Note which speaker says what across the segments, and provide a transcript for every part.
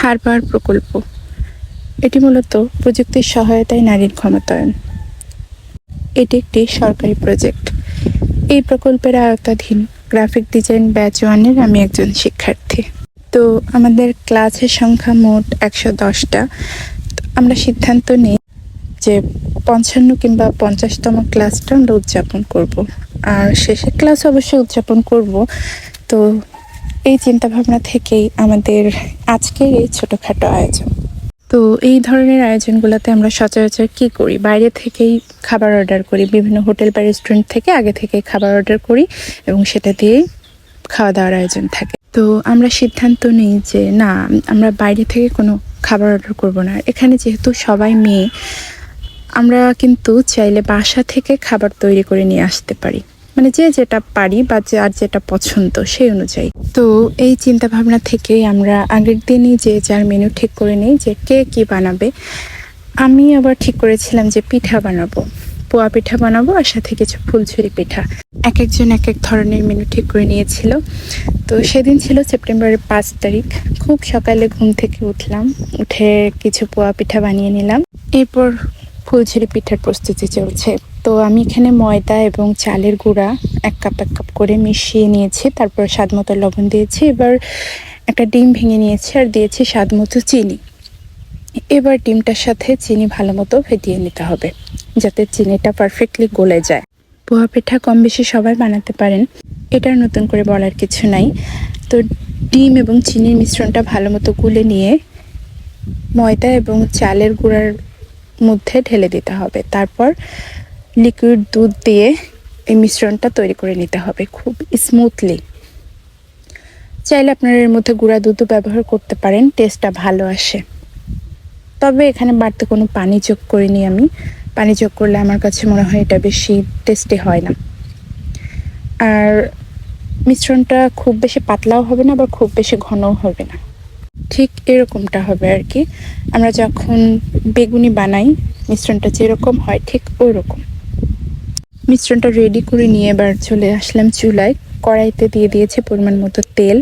Speaker 1: হারবার প্রকল্প। এটি মূলত প্রযুক্তির সহায়তায় নারীর ক্ষমতায়ন। এটি একটি সরকারি প্রজেক্ট। এই প্রকল্পের আওতাধীন গ্রাফিক ডিজাইন ব্যাচ ওয়ানের আমি একজন শিক্ষার্থী। তো আমাদের ক্লাসের সংখ্যা মোট একশো দশটা। আমরা সিদ্ধান্ত নিই যে পঞ্চান্ন কিংবা পঞ্চাশতম ক্লাসটা আমরা উদযাপন করব। আর শেষের ক্লাস অবশ্যই উদযাপন করব। তো এই চিন্তা ভাবনা থেকেই আমাদের আজকের এই ছোটোখাটো আয়োজন। তো এই ধরনের আয়োজনগুলোতে আমরা সচরাচর কি করি? বাইরে থেকেই খাবার অর্ডার করি, বিভিন্ন হোটেল বা রেস্টুরেন্ট থেকে আগে থেকে খাবার অর্ডার করি এবং সেটা দিয়ে খাওয়া দাওয়ার আয়োজন থাকে। তো আমরা সিদ্ধান্ত নিই যে না, আমরা বাইরে থেকে কোনো খাবার অর্ডার করব না। এখানে যেহেতু সবাই মেয়ে, আমরা কিন্তু চাইলে বাসা থেকে খাবার তৈরি করে নিয়ে আসতে পারি। মানে যে যেটা পারি বা যার যেটা পছন্দ সেই অনুযায়ী। তো এই চিন্তা ভাবনা থেকে আমরা আগের দিনই যে যার মেনু ঠিক করে নিই যে কে কি বানাবে, আমি আবার ঠিক করেছিলাম যে পিঠা বানাবো। পোয়া পিঠা বানাবো আর সাথে কিছু ফুলঝুরি পিঠা। এক একজন এক এক ধরনের মেনু ঠিক করে নিয়েছিল। তো সেদিন ছিল সেপ্টেম্বরের পাঁচ তারিখ। খুব সকালে ঘুম থেকে উঠলাম, উঠে কিছু পোয়া পিঠা বানিয়ে নিলাম। এরপর ফুলঝুরি পিঠার প্রস্তুতি চলছে। তো আমি এখানে ময়দা এবং চালের গুঁড়া এক কাপ এক কাপ করে মিশিয়ে নিয়েছি, তারপর স্বাদ মতো লবণ দিয়েছি। এবার একটা ডিম ভেঙে নিয়েছি আর দিয়েছি স্বাদ মতো চিনি। এবার ডিমটার সাথে চিনি ভালো মতো ফেটিয়ে নিতে হবে, যাতে চিনিটা পারফেক্টলি গলে যায়। পোহা পিঠা কম বেশি সবাই বানাতে পারেন, এটার নতুন করে বলার কিছু নাই। তো ডিম এবং চিনির মিশ্রণটা ভালো মতো গুলে নিয়ে ময়দা এবং চালের গুঁড়ার মধ্যে ঢেলে দিতে হবে। তারপর লিকুইড দুধ দিয়ে এই মিশ্রণটা তৈরি করে নিতে হবে খুব স্মুথলি চাইলে আপনারা এর মধ্যে গুঁড়া দুধও ব্যবহার করতে পারেন টেস্টটা ভালো আসে। তবে এখানে বাড়তে কোনো পানি যোগ করিনি আমি। পানি যোগ করলে আমার কাছে মনে হয় এটা বেশি টেস্টি হয় না। আর মিশ্রণটা খুব বেশি পাতলাও হবে না বা খুব বেশি ঘনও হবে না। ঠিক এরকমটা হবে আর কি। আমরা যখন বেগুনি বানাই, মিশ্রণটা যেরকম হয় ঠিক ওই রকম মিশ্রণটা রেডি করে নিয়ে এবার চলে আসলাম চুলায়। কড়াইতে দিয়ে দিয়েছে পরিমাণ মতো তেল।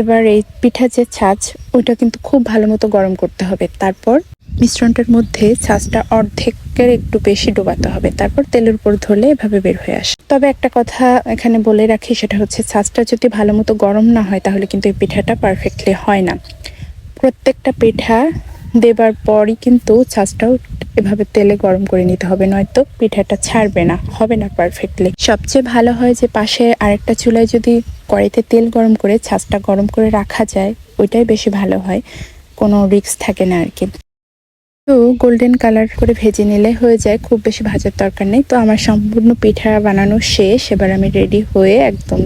Speaker 1: এবার এই পিঠা যে ছাঁচ ওইটা কিন্তু খুব ভালো মতো গরম করতে হবে। তারপর মিশ্রণটার মধ্যে ছাঁচটা অর্ধেকের একটু বেশি ডোবাতে হবে। তারপর তেলের উপর ধরলে এভাবে বের হয়ে আসে। তবে একটা কথা এখানে বলে রাখি, সেটা হচ্ছে ছাঁচটা যদি ভালো মতো গরম না হয়, তাহলে কিন্তু এই পিঠাটা পারফেক্টলি হয় না। প্রত্যেকটা পিঠা দেবার পরই কিন্তু ছাঁচটাও এভাবে তেলে গরম করে নিতে হবে, নয়তো পিঠাটা ছাড়বে না, হবে না পারফেক্টলি সবচেয়ে ভালো হয় যে পাশে আরেকটা চুলায় যদি কড়াইতে তেল গরম করে ছাঁচটা গরম করে রাখা যায়, ওইটাই বেশি ভালো হয়, কোনো রিস্ক থাকে না আর কি। তো গোল্ডেন কালার করে ভেজে নিলে হয়ে যায়, খুব বেশি ভাজার দরকার নেই। তো আমার সম্পূর্ণ পিঠা বানানো শেষ, এবার আমি রেডি হয়ে একদম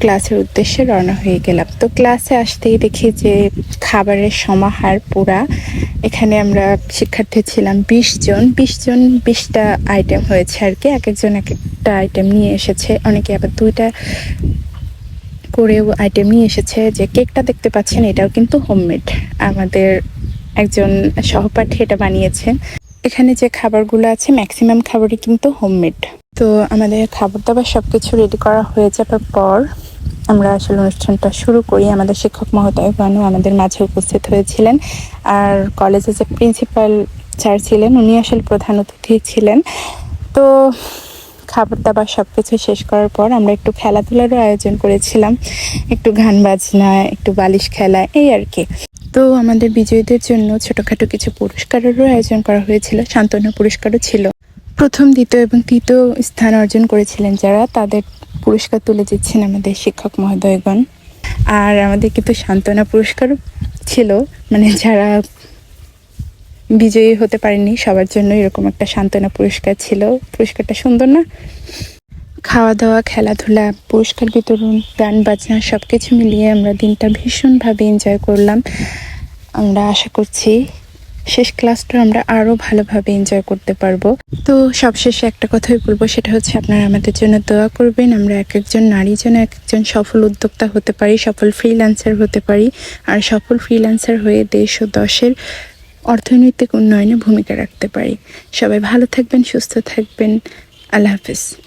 Speaker 1: ক্লাসের উদ্দেশ্যে রওনা হয়ে গেলাম। তো ক্লাসে আসতেই দেখি যে খাবারের সমাহার পুরা। এখানে আমরা শিক্ষার্থী ছিলাম বিশ জন। বিশ জন বিশটা আইটেম হয়েছে আর কি এক একজন এক একটা আইটেম নিয়ে এসেছে। অনেকে আবার দুইটা করেও আইটেম নিয়ে এসেছে। যে কেকটা দেখতে পাচ্ছেন, এটাও কিন্তু হোমমেড আমাদের একজন সহপাঠী এটা বানিয়েছেন এখানে যে খাবারগুলো আছে ম্যাক্সিমাম খাবারই কিন্তু হোমমেড তো আমাদের খাবার দাবার সব কিছু রেডি করা হয়ে যাবার পর আমরা আসলে অনুষ্ঠানটা শুরু করি। আমাদের শিক্ষক মহোদয়গণও আমাদের মাঝে উপস্থিত হয়েছিলেন আর কলেজে যে প্রিন্সিপাল স্যার ছিলেন, উনি আসলে প্রধান অতিথি ছিলেন। তো খাবার দাবার সব কিছু শেষ করার পর আমরা একটু খেলাধুলারও আয়োজন করেছিলাম। একটু গান বাজনা, একটু বালিশ খেলা, এই আর কি। তো আমাদের বিজয়ীদের জন্য ছোটোখাটো কিছু পুরস্কারেরও আয়োজন করা হয়েছিল, সান্ত্বনা পুরস্কারও ছিল। প্রথম, দ্বিতীয় এবং তৃতীয় স্থান অর্জন করেছিলেন যারা। তাদের পুরস্কার তুলে দিচ্ছেন আমাদের শিক্ষক মহোদয়গণ। আর আমাদের কিন্তু সান্ত্বনা পুরস্কারও ছিল। মানে যারা বিজয়ী হতে পারেনি সবার জন্য এরকম একটা সান্ত্বনা পুরস্কার ছিল। পুরস্কারটা সুন্দর না? খাওয়া দাওয়া খেলাধুলা, পুরস্কার বিতরণ, গান বাজনা সব কিছু মিলিয়ে আমরা দিনটা ভীষণভাবে এনজয় করলাম। আমরা আশা করছি শেষ ক্লাসটা আমরা আরও ভালোভাবে এনজয় করতে পারব। তো সবশেষে একটা কথাই বলব, সেটা হচ্ছে আপনারা আমাদের জন্য দোয়া করবেন। আমরা এক একজন নারী যেন এক একজন সফল উদ্যোক্তা হতে পারি, সফল ফ্রিল্যান্সার হতে পারি। আর সফল ফ্রিল্যান্সার হয়ে দেশ ও দশের অর্থনৈতিক উন্নয়নে ভূমিকা রাখতে পারি। সবাই ভালো থাকবেন, সুস্থ থাকবেন। আল্লাহ হাফিজ।